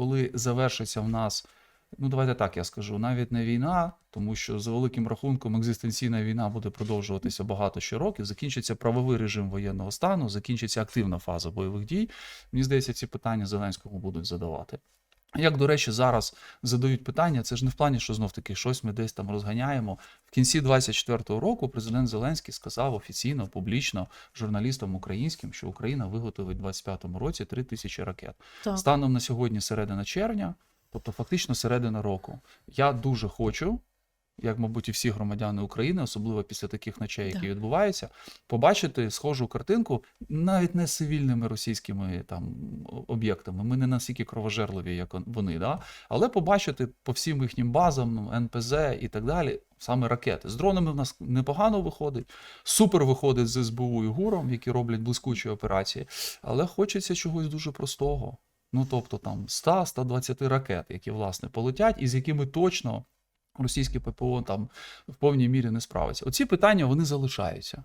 коли завершиться в нас, ну давайте так я скажу, навіть не війна, тому що за великим рахунком екзистенційна війна буде продовжуватися багато ще років. Закінчиться правовий режим воєнного стану, закінчиться активна фаза бойових дій. Мені здається, ці питання Зеленському будуть задавати. Як, до речі, зараз задають питання, це ж не в плані, що знов таки щось ми десь там розганяємо. В кінці 24-го року президент Зеленський сказав офіційно, публічно журналістам українським, що Україна виготовить в 25-му році 3 тисячі ракет. Так. Станом на сьогодні середина червня, тобто фактично середина року. Я дуже хочу, як, мабуть, і всі громадяни України, особливо після таких ночей, які Так. відбуваються, побачити схожу картинку навіть не з цивільними російськими там об'єктами. Ми не настільки кровожерливі, як вони, да? але побачити по всім їхнім базам, НПЗ і так далі. Саме ракети. З дронами в нас непогано виходить. Супер виходить з СБУ і ГУРом, які роблять блискучі операції. Але хочеться чогось дуже простого. Ну, тобто там 100-120 ракет, які власне полетять, і з якими точно російське ППО там в повній мірі не справиться. Оці питання вони залишаються.